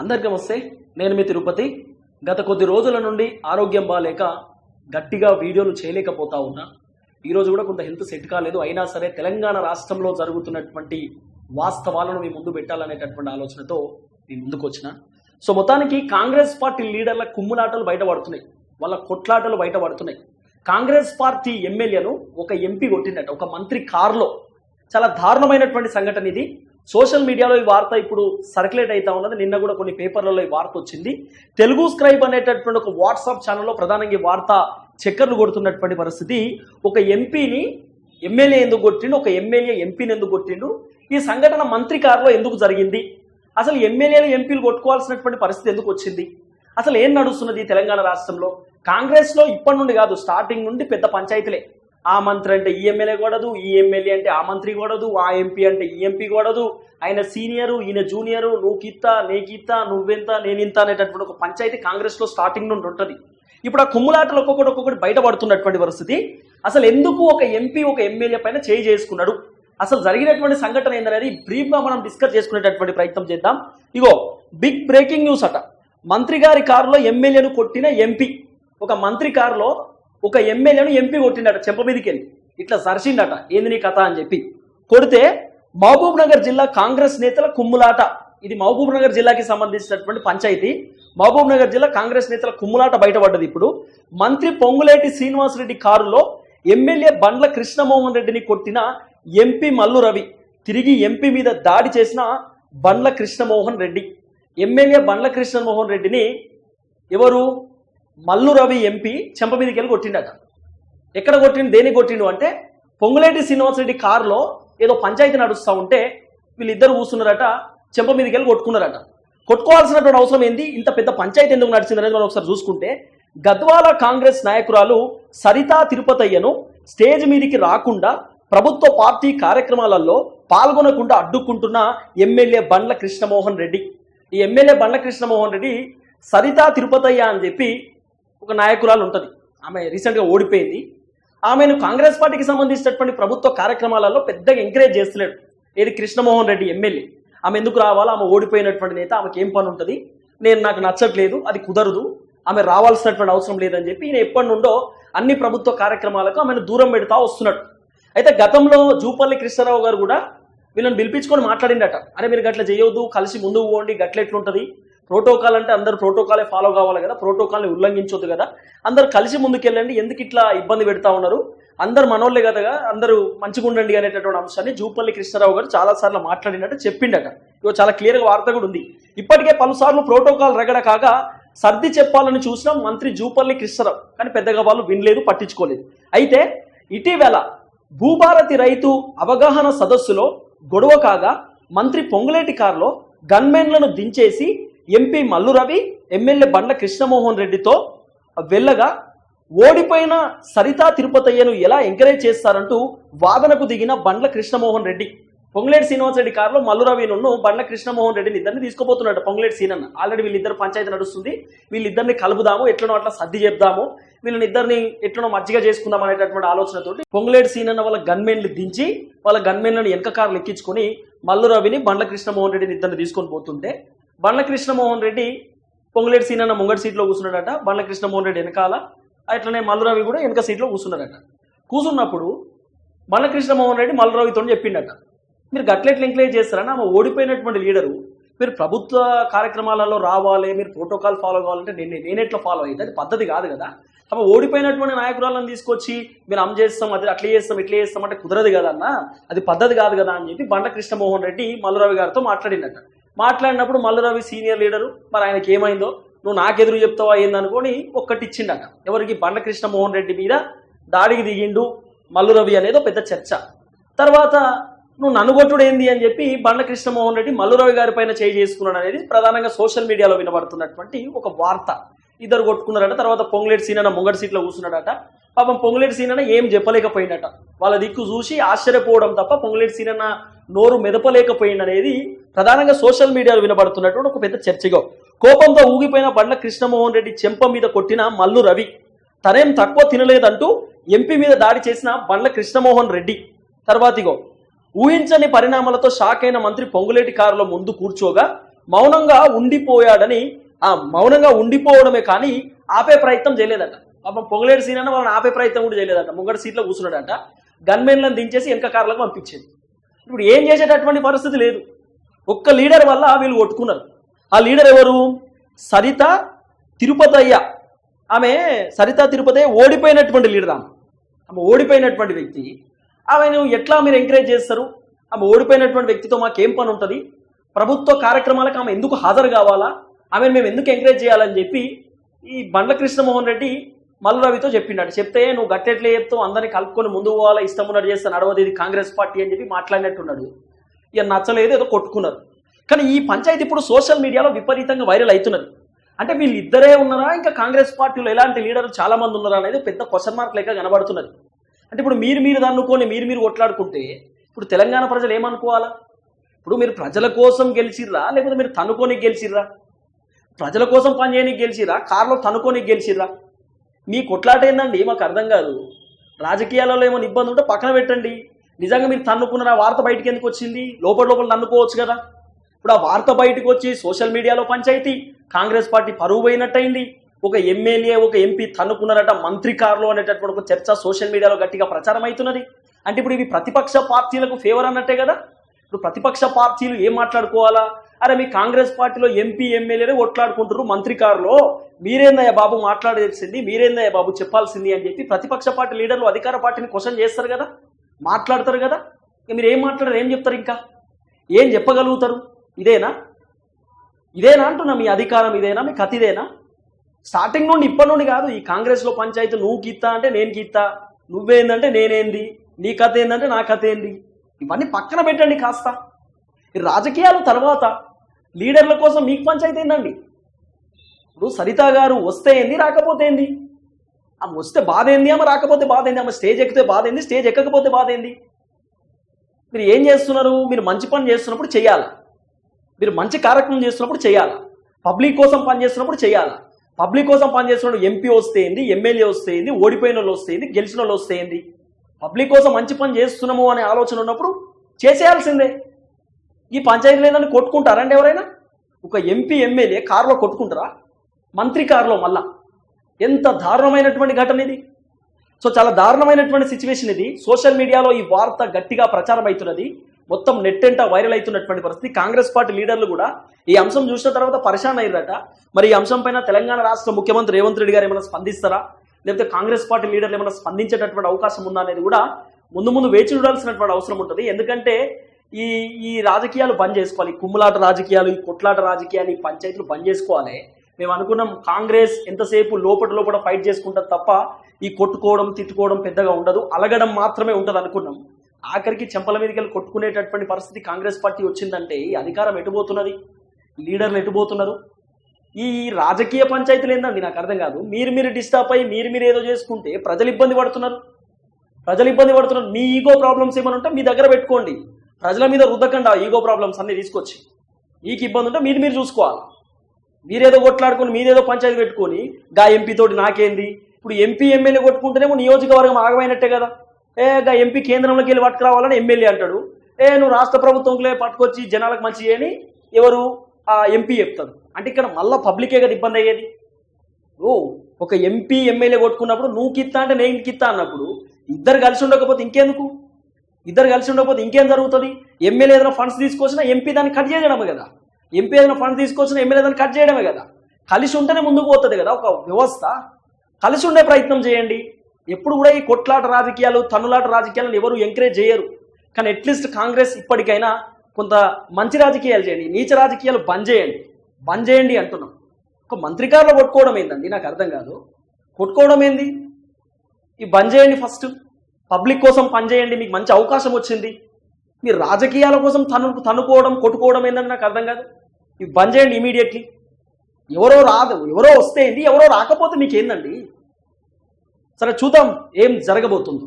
అందరికీ వస్తే నేను మీ తిరుపతి. గత కొద్ది రోజుల నుండి ఆరోగ్యం బాగాలేక గట్టిగా వీడియోలు చేయలేకపోతా ఉన్నా. ఈరోజు కూడా కొంత హెల్త్ సెట్ కాలేదు. అయినా సరే తెలంగాణ రాష్ట్రంలో జరుగుతున్నటువంటి వాస్తవాలను మీ ముందు పెట్టాలనేటటువంటి ఆలోచనతో మీ ముందుకు వచ్చిన. సో మొత్తానికి కాంగ్రెస్ పార్టీ లీడర్ల కుమ్ములాటలు బయటపడుతున్నాయి. వాళ్ళ కొట్లాటలు బయటపడుతున్నాయి. కాంగ్రెస్ పార్టీ ఎమ్మెల్యేను ఒక ఎంపీ కొట్టిందట. ఒక మంత్రి కారులో. చాలా దారుణమైనటువంటి సంఘటన ఇది. సోషల్ మీడియాలో ఈ వార్త ఇప్పుడు సర్క్యులేట్ అవుతా ఉన్నది. నిన్న కూడా కొన్ని పేపర్లలో ఈ వార్త వచ్చింది. తెలుగు స్క్రైబ్ అనేటటువంటి ఒక వాట్సాప్ ఛానల్లో ప్రధానంగా ఈ వార్త చక్కర్లు కొడుతున్నటువంటి పరిస్థితి. ఒక ఎంపీని ఎమ్మెల్యే ఎందుకు కొట్టిండు ఒక ఎమ్మెల్యే ఎంపీని ఎందుకు కొట్టిండు ఈ సంఘటన మంత్రి కారులో ఎందుకు జరిగింది అసలు ఎమ్మెల్యేలు ఎంపీలు కొట్టుకోవాల్సినటువంటి పరిస్థితి ఎందుకు వచ్చింది అసలు ఏం నడుస్తున్నది తెలంగాణ రాష్ట్రంలో? కాంగ్రెస్లో ఇప్పటి నుండి కాదు స్టార్టింగ్ నుండి పెద్ద పంచాయతీలే. ఆ మంత్రి అంటే ఈ ఎమ్మెల్యే కూడదు ఈ ఎమ్మెల్యే అంటే ఆ మంత్రి కూడదు ఆ ఎంపీ అంటే ఈ ఎంపీ కూడదు. ఆయన సీనియరు ఈయన జూనియరు నువ్వు కిత్తా నీకిత్త నువ్వెంత నేనింత అనేటటువంటి ఒక పంచాయతీ కాంగ్రెస్లో స్టార్టింగ్ నుండి ఉంటుంది. ఇప్పుడు ఆ కుమ్ములాటలు ఒక్కొక్కటి ఒక్కొక్కటి బయటపడుతున్నటువంటి పరిస్థితి. అసలు ఎందుకు ఒక ఎంపీ ఒక ఎమ్మెల్యే పైన చేయి చేసుకున్నాడు? అసలు జరిగినటువంటి సంఘటన ఏందనేది బ్రీఫ్గా మనం డిస్కస్ చేసుకునేటటువంటి ప్రయత్నం చేద్దాం. ఇగో బిగ్ బ్రేకింగ్ న్యూస్ అట. మంత్రి గారి కారులో ఎమ్మెల్యేను కొట్టిన ఎంపీ. ఒక మంత్రి కారులో ఒక ఎమ్మెల్యేను ఎంపీ కొట్టిండట చెంప మీదకి వెళ్ళి ఇట్లా సరిసిండట. ఏంది నీ కథ అని చెప్పి. కొడితే మహబూబ్ నగర్ జిల్లా కాంగ్రెస్ నేతల కుమ్ములాట. ఇది మహబూబ్ నగర్ జిల్లాకి సంబంధించినటువంటి పంచాయతీ. మహబూబ్ నగర్ జిల్లా కాంగ్రెస్ నేతల కుమ్ములాట బయటపడ్డది ఇప్పుడు. మంత్రి పొంగులేటి శ్రీనివాసరెడ్డి కారులో ఎమ్మెల్యే బండ్ల కృష్ణమోహన్ రెడ్డిని కొట్టిన ఎంపీ మల్లు రవి తిరిగి ఎంపీ మీద దాడి చేసిన బండ్ల కృష్ణమోహన్ రెడ్డి. ఎమ్మెల్యే బండ్ల కృష్ణమోహన్ రెడ్డిని ఎవరు? మల్లు రవి ఎంపీ చెంప మీదకి వెళ్ళి కొట్టిండట. ఎక్కడ కొట్టిండు దేని కొట్టిండు అంటే పొంగులేటి శ్రీనివాసరెడ్డి కారులో ఏదో పంచాయతీ నడుస్తూ ఉంటే వీళ్ళిద్దరు కూర్చున్నారట చెంప మీదకి వెళ్ళి కొట్టుకున్నారట. కొట్టుకోవాల్సినటువంటి అవసరం ఏంది? ఇంత పెద్ద పంచాయతీ ఎందుకు నడిచింది అనేది మనం ఒకసారి చూసుకుంటే గద్వాల కాంగ్రెస్ నాయకురాలు సరితా తిరుపతయ్యను స్టేజ్ మీదికి రాకుండా ప్రభుత్వ పార్టీ కార్యక్రమాలలో పాల్గొనకుండా అడ్డుకుంటున్న ఎమ్మెల్యే బండ్ల కృష్ణమోహన్ రెడ్డి. ఈ ఎమ్మెల్యే బండ్ల కృష్ణమోహన్ రెడ్డి సరితా తిరుపతయ్య అని చెప్పి ఒక నాయకురాలు ఉంటుంది. ఆమె రీసెంట్గా ఓడిపోయింది. ఆమెను కాంగ్రెస్ పార్టీకి సంబంధించినటువంటి ప్రభుత్వ కార్యక్రమాలలో పెద్దగా ఎంకరేజ్ చేస్తలేడు. ఏది కృష్ణమోహన్ రెడ్డి ఎమ్మెల్యే. ఆమె ఎందుకు రావాలో? ఆమె ఓడిపోయినటువంటి నేత ఆమెకి ఏం పని ఉంటుంది? నేను నాకు నచ్చట్లేదు అది కుదరదు ఆమె రావాల్సినటువంటి అవసరం లేదని చెప్పి ఈయన ఎప్పటి నుండో అన్ని ప్రభుత్వ కార్యక్రమాలకు ఆమెను దూరం పెడతా వస్తున్నాడు. అయితే గతంలో జూపల్లి కృష్ణారావు గారు కూడా వీళ్ళని పిలిపించుకొని మాట్లాడిండట. అరే మీరు గట్ల చేయొద్దు కలిసి ముందుకు పోండి గట్ల ఎట్లుంటుంది? ప్రోటోకాల్ అంటే అందరు ప్రోటోకాలే ఫాలో కావాలి కదా ప్రోటోకాల్ని ఉల్లంఘించొద్దు కదా. అందరు కలిసి ముందుకెళ్ళండి ఎందుకు ఇట్లా ఇబ్బంది పెడతా ఉన్నారు? అందరు మనోళ్ళే కదా అందరూ మంచిగా ఉండండి అనేటటువంటి అంశాన్ని జూపల్లి కృష్ణారావు గారు చాలాసార్లు మాట్లాడినట్టు చెప్పిండట. ఇగో చాలా క్లియర్గా వార్త కూడా ఉంది. ఇప్పటికే పలుసార్లు ప్రోటోకాల్ రగడ కాగా సర్ది చెప్పాలని చూసిన మంత్రి జూపల్లి కృష్ణారావు కానీ పెద్దగా వాళ్ళు వినలేదు పట్టించుకోలేదు. అయితే ఇటీవల భూభారతి రైతు అవగాహన సదస్సులో గొడవ కాగా మంత్రి పొంగులేటి కారులో గన్మెన్లను దించేసి ఎంపీ మల్లు రవి ఎమ్మెల్యే బండ్ల కృష్ణమోహన్ రెడ్డితో వెళ్ళగా ఓడిపోయిన సరితా తిరుపతయ్యను ఎలా ఎంకరేజ్ చేస్తారంటూ వాదనకు దిగిన బండ్ల కృష్ణమోహన్ రెడ్డి. పొంగులేటి శ్రీనివాస్ రెడ్డి కారులో మల్లురవి నుండి బండ్ల కృష్ణమోహన్ రెడ్డిని ఇద్దరిని తీసుకుపోతున్నాడు. పొంగులేటి సీనన్ ఆల్రెడీ వీళ్ళిద్దరు పంచాయతీ నడుస్తుంది. వీళ్ళిద్దరిని కలుపుదాము ఎట్లనో అట్లా సర్ది చెప్దాము. వీళ్ళని ఇద్దరిని ఎట్లనో మజ్జిగ చేసుకుందాం అనేటటువంటి ఆలోచనతోటి పొంగులేటి సీనన్న వాళ్ళ గన్మెన్లు దించి వాళ్ళ గన్మెన్లను వెనక కార్లు ఎక్కించుకొని మల్లురవిని బండ్ల కృష్ణమోహన్ రెడ్డిని ఇద్దరిని తీసుకొని పోతుంటే బండ్ల కృష్ణమోహన్ రెడ్డి పొంగులేటి సీనన్న ముంగటి సీట్లో కూర్చున్నాడట. బండ్ల కృష్ణమోహన్ రెడ్డి వెనకాల అట్లనే మల్లురవి కూడా వెనక సీట్లో కూర్చున్నారట. కూర్చున్నప్పుడు బండ్ల కృష్ణమోహన్ రెడ్డి మల్లురవితో చెప్పిండట. మీరు గట్లెట్లు ఎంకరేజ్ చేస్తారని ఆమె ఓడిపోయినటువంటి లీడరు. మీరు ప్రభుత్వ కార్యక్రమాలలో రావాలి మీరు ప్రోటోకాల్ ఫాలో కావాలంటే నేను నేనెట్లా ఫాలో అయ్యింది? అది పద్ధతి కాదు కదా. అప్పుడు ఓడిపోయినటువంటి నాయకురాలను తీసుకొచ్చి మీరు అమ్ చేస్తాం అది అట్లా చేస్తాం ఇట్లా చేస్తాం అంటే కుదరదు కదా అన్న అది పద్ధతి కాదు కదా అని చెప్పి బండ కృష్ణమోహన్ రెడ్డి మల్లురవి గారితో మాట్లాడినట్ట మాట్లాడినప్పుడు మల్లురవి సీనియర్ లీడరు. మరి ఆయనకి ఏమైందో? నువ్వు నాకెదురు చెప్తావా ఏందనుకొని ఒక్కటి ఇచ్చిండట ఎవరికి? బండ కృష్ణమోహన్ రెడ్డి మీద దాడికి దిగిండు మల్లురవి అనేది ఒక పెద్ద చర్చ. తర్వాత నువ్వు నన్ను కొట్టుడు ఏంది అని చెప్పి బండ్ల కృష్ణమోహన్ రెడ్డి మల్లురవి గారి పైన చేయి చేసుకున్నాడు అనేది ప్రధానంగా సోషల్ మీడియాలో వినబడుతున్నటువంటి ఒక వార్త. ఇద్దరు కొట్టుకున్నారట తర్వాత పొంగులేటి సీనన్న ముంగడి సీట్లో కూర్చున్నాడట. పాపం పొంగులేటి సీనన్న ఏం చెప్పలేకపోయిందట వాళ్ళ దిక్కు చూసి ఆశ్చర్యపోవడం తప్ప పొంగులేటి సీనన్న నోరు మెదపలేకపోయింది అనేది ప్రధానంగా సోషల్ మీడియాలో వినబడుతున్నటువంటి ఒక పెద్ద చర్చగా. కోపంతో ఊగిపోయిన బండ్ల కృష్ణమోహన్ రెడ్డి చెంప మీద కొట్టిన మల్లు రవి. తనేం తక్కువ తినలేదంటూ ఎంపీ మీద దాడి చేసిన బండ్ల కృష్ణమోహన్ రెడ్డి. తర్వాతిగో ఊహించని పరిణామాలతో షాక్ అయిన మంత్రి పొంగులేటి కారులో ముందు కూర్చోగా మౌనంగా ఉండిపోయాడని ఆ మౌనంగా ఉండిపోవడమే కానీ ఆపే ప్రయత్నం చేయలేదట. పాపం పొంగులేటి సీన్ అన్న వాళ్ళని ఆపే ప్రయత్నం కూడా చేయలేదట. ముంగడ సీట్లో కూర్చున్నాడట. గన్మెన్లను దించేసి వెనక కార్లకు పంపించేది. ఇప్పుడు ఏం చేసేటటువంటి పరిస్థితి లేదు. ఒక్క లీడర్ వల్ల వీళ్ళు కొట్టుకున్నారు. ఆ లీడర్ ఎవరు? సరిత తిరుపతయ్య. ఆమె సరిత తిరుపతయ్య ఓడిపోయినటువంటి లీడర్ ఆమె. ఆమె ఓడిపోయినటువంటి వ్యక్తి. ఆమెను ఎట్లా మీరు ఎంకరేజ్ చేస్తారు? ఆమె ఓడిపోయినటువంటి వ్యక్తితో మాకేం పని ఉంటుంది ప్రభుత్వ కార్యక్రమాలకు ఆమె ఎందుకు హాజరు కావాలా? ఆమెను మేము ఎందుకు ఎంకరేజ్ చేయాలని చెప్పి ఈ బండ్ల కృష్ణమోహన్ రెడ్డి మల్లరవితో చెప్పిండట చెప్తే నువ్వు గట్టెట్లే చెప్తావు అందరినీ కలుపుకొని ముందు పోవాలా ఇష్టం ఉన్నట్టు చేస్తాను నడవదు ఇది కాంగ్రెస్ పార్టీ అని చెప్పి మాట్లాడినట్టున్నాడు. ఇక నచ్చలేదు ఏదో కొట్టుకున్నారు. కానీ ఈ పంచాయతీ ఇప్పుడు సోషల్ మీడియాలో విపరీతంగా వైరల్ అవుతున్నది. అంటే వీళ్ళిద్దరే ఉన్నారా? ఇంకా కాంగ్రెస్ పార్టీలో ఎలాంటి లీడర్లు చాలా మంది ఉన్నారా అనేది పెద్ద క్వశ్చన్ మార్క్ లెక్క కనబడుతున్నది. అంటే ఇప్పుడు మీరు మీరు దన్నుకొని మీరు మీరు కొట్లాడుకుంటే ఇప్పుడు తెలంగాణ ప్రజలు ఏమనుకోవాలా? ఇప్పుడు మీరు ప్రజల కోసం గెలిచిర్రా? లేకపోతే మీరు తనుకొని గెలిచిర్రా? ప్రజల కోసం పనిచేయడానికి గెలిచిర్రా? కారులో తనుకొని గెలిచిర్రా? మీ కొట్లాట ఏందండి? మాకు అర్థం కాదు. రాజకీయాలలో ఏమైనా ఇబ్బంది ఉంటే పక్కన పెట్టండి. నిజంగా మీరు తన్నుకున్న ఆ వార్త బయటికి ఎందుకు వచ్చింది? లోపల లోపల తన్నుకోవచ్చు కదా. ఇప్పుడు ఆ వార్త బయటకు వచ్చి సోషల్ మీడియాలో పంచాయతీ కాంగ్రెస్ పార్టీ పరువు పోయినట్టయింది. ఒక ఎమ్మెల్యే ఒక ఎంపీ తన్నుకున్నారట మంత్రి కారులో అనేటటువంటి ఒక చర్చ సోషల్ మీడియాలో గట్టిగా ప్రచారం అవుతున్నది. అంటే ఇప్పుడు ఇవి ప్రతిపక్ష పార్టీలకు ఫేవర్ అన్నట్టే కదా. ఇప్పుడు ప్రతిపక్ష పార్టీలు ఏం మాట్లాడుకోవాలా? అరే మీ కాంగ్రెస్ పార్టీలో ఎంపీ ఎమ్మెల్యేనే కొట్లాడుకుంటారు మంత్రి కారులో. మీరేందయ్య బాబు మాట్లాడాల్సింది? మీరేందయ్య బాబు చెప్పాల్సింది అని చెప్పి ప్రతిపక్ష పార్టీ లీడర్లు అధికార పార్టీని క్వశ్చన్ చేస్తారు కదా. మాట్లాడతారు కదా? మీరు ఏం మాట్లాడారు? ఏం చెప్తారు ఇంకా? ఏం చెప్పగలుగుతారు? ఇదేనా? ఇదేనా అంటున్నా మీ అధికారం ఇదేనా? మీ కథ ఇదేనా? స్టార్టింగ్ నుండి ఇప్పటి నుండి కాదు ఈ కాంగ్రెస్లో పంచాయతీ నువ్వు గీత్తా అంటే నేను గీత్తా నువ్వేందంటే నేనేంది? నీ కథ ఏందంటే నా కథ ఏంది? ఇవన్నీ పక్కన పెట్టండి కాస్త. రాజకీయాలు తర్వాత. లీడర్ల కోసం మీకు పంచాయతీ ఏందండి? ఇప్పుడు సరిత గారు వస్తే ఏంది రాకపోతే ఏంది? ఆమె వస్తే బాధ ఏంది ఆమె రాకపోతే బాధ ఏంది ఆమె స్టేజ్ ఎక్కితే బాధ ఏంది స్టేజ్ ఎక్కకపోతే బాధ ఏంది మీరు ఏం చేస్తున్నారు? మీరు మంచి పని చేస్తున్నప్పుడు చేయాలి. మీరు మంచి కార్యక్రమం చేస్తున్నప్పుడు చేయాలి. పబ్లిక్ కోసం పని చేస్తున్నప్పుడు చేయాలి. పబ్లిక్ కోసం పని చేస్తున్నప్పుడు ఎంపీ వస్తేంది ఎమ్మెల్యే వస్తేంది ఓడిపోయిన వాళ్ళు వస్తేంది గెలిచిన వాళ్ళు వస్తేంది పబ్లిక్ కోసం మంచి పని చేస్తున్నాము అనే ఆలోచన ఉన్నప్పుడు చేసేయాల్సిందే. ఈ పంచాయతీ లేదని కొట్టుకుంటారండి ఎవరైనా? ఒక ఎంపీ ఎమ్మెల్యే కారులో కొట్టుకుంటారా? మంత్రి కారులో మళ్ళా? ఎంత దారుణమైనటువంటి ఘటన ఇది? సో చాలా దారుణమైనటువంటి సిచ్యువేషన్ ఇది. సోషల్ మీడియాలో ఈ వార్త గట్టిగా ప్రచారం అవుతున్నది మొత్తం నెట్ ఎంట వైరల్ అవుతున్నటువంటి పరిస్థితి. కాంగ్రెస్ పార్టీ లీడర్లు కూడా ఈ అంశం చూసిన తర్వాత పరిశాన్ అయ్యారట. మరి ఈ అంశం పైన తెలంగాణ రాష్ట్ర ముఖ్యమంత్రి రేవంత్ రెడ్డి గారు ఏమైనా స్పందిస్తారా? లేకపోతే కాంగ్రెస్ పార్టీ లీడర్లు ఏమైనా స్పందించేటటువంటి అవకాశం ఉందా అనేది కూడా ముందు ముందు వేచి చూడాల్సినటువంటి అవసరం ఉంటుంది. ఎందుకంటే ఈ ఈ రాజకీయాలు బంద్ చేసుకోవాలి. కుమ్ములాట రాజకీయాలు ఈ కొట్లాట రాజకీయాలు ఈ పంచాయతీలు బంద్ చేసుకోవాలి. మేము అనుకున్నాం కాంగ్రెస్ ఎంతసేపు లోపల లోపల ఫైట్ చేసుకుంటారు తప్ప ఈ కొట్టుకోవడం తిట్టుకోవడం పెద్దగా ఉండదు. అలగడం మాత్రమే ఉంటుంది అనుకున్నాం. ఆఖరికి చెంపల మీదకి వెళ్ళి కొట్టుకునేటటువంటి పరిస్థితి కాంగ్రెస్ పార్టీ వచ్చిందంటే ఈ అధికారం ఎటుపోతున్నది? లీడర్లు ఎటుపోతున్నారు? ఈ రాజకీయ పంచాయతీలు ఏందండి? నాకు అర్థం కాదు. మీరు మీరు డిస్టర్బ్ అయ్యి మీరు మీరు ఏదో చేసుకుంటే ప్రజలు ఇబ్బంది పడుతున్నారు. ప్రజలు ఇబ్బంది పడుతున్నారు. మీ ఈగో ప్రాబ్లమ్స్ ఏమైనా ఉంటే మీ దగ్గర పెట్టుకోండి. ప్రజల మీద రుద్దకండి ఆ ఈగో ప్రాబ్లమ్స్ అన్ని తీసుకొచ్చి. మీకు ఇబ్బంది ఉంటే మీరు మీరు చూసుకోవాలి. మీరేదో కొట్లాడుకొని మీరేదో పంచాయతీ పెట్టుకొని గా ఎంపీ తోటి నాకేంది? ఇప్పుడు ఎంపీ ఎమ్మెల్యే కొట్టుకుంటేనేమో నియోజకవర్గం ఆగమైనట్టే కదా. ఏ గా ఎంపీ కేంద్రంలోకి వెళ్ళి పట్టుకురావాలని ఎమ్మెల్యే అంటాడు. ఏ నువ్వు రాష్ట్ర ప్రభుత్వంలో పట్టుకొచ్చి జనాలకు మంచి అని ఎవరు? ఆ ఎంపీ చెప్తాడు. అంటే ఇక్కడ మళ్ళా పబ్లికే కదా ఇబ్బంది అయ్యేది. ఓ ఒక ఎంపీ ఎమ్మెల్యే కొట్టుకున్నప్పుడు నువ్వు కిత్తా అంటే నేను కిత్తా అన్నప్పుడు ఇద్దరు కలిసి ఉండకపోతే ఇంకెందుకు? ఇద్దరు కలిసి ఉండకపోతే ఇంకేం జరుగుతుంది? ఎమ్మెల్యే ఏదైనా ఫండ్స్ తీసుకొచ్చినా ఎంపీ దాన్ని కట్ చేయడమే కదా. ఎంపీ ఏదైనా ఫండ్ తీసుకొచ్చిన ఎమ్మెల్యే ఏదైనా కట్ చేయడమే కదా. కలిసి ఉంటేనే ముందుకు పోతుంది కదా ఒక వ్యవస్థ. కలిసి ఉండే ప్రయత్నం చేయండి. ఎప్పుడు కూడా ఈ కొట్లాట రాజకీయాలు తన్నులాట రాజకీయాలను ఎవరు ఎంకరేజ్ చేయరు. కానీ అట్లీస్ట్ కాంగ్రెస్ ఇప్పటికైనా కొంత మంచి రాజకీయాలు చేయండి. నీచ రాజకీయాలు బంద్ చేయండి. బంద్ చేయండి అంటున్నాం. ఒక మంత్రికారులు కొట్టుకోవడం ఏందండి? నాకు అర్థం కాదు. కొట్టుకోవడం ఏంది? ఈ బంద్ చేయండి ఫస్ట్ పబ్లిక్ కోసం పనిచేయండి మీకు మంచి అవకాశం వచ్చింది. మీరు రాజకీయాల కోసం తను తనుకోవడం కొట్టుకోవడం ఏందని నాకు అర్థం కాదు. ఇవి బంద్ చేయండి ఇమీడియట్లీ ఎవరో రాదు ఎవరో వస్తే ఏంది ఎవరో రాకపోతే మీకేందండి? సరే చూద్దాం ఏం జరగబోతుందో.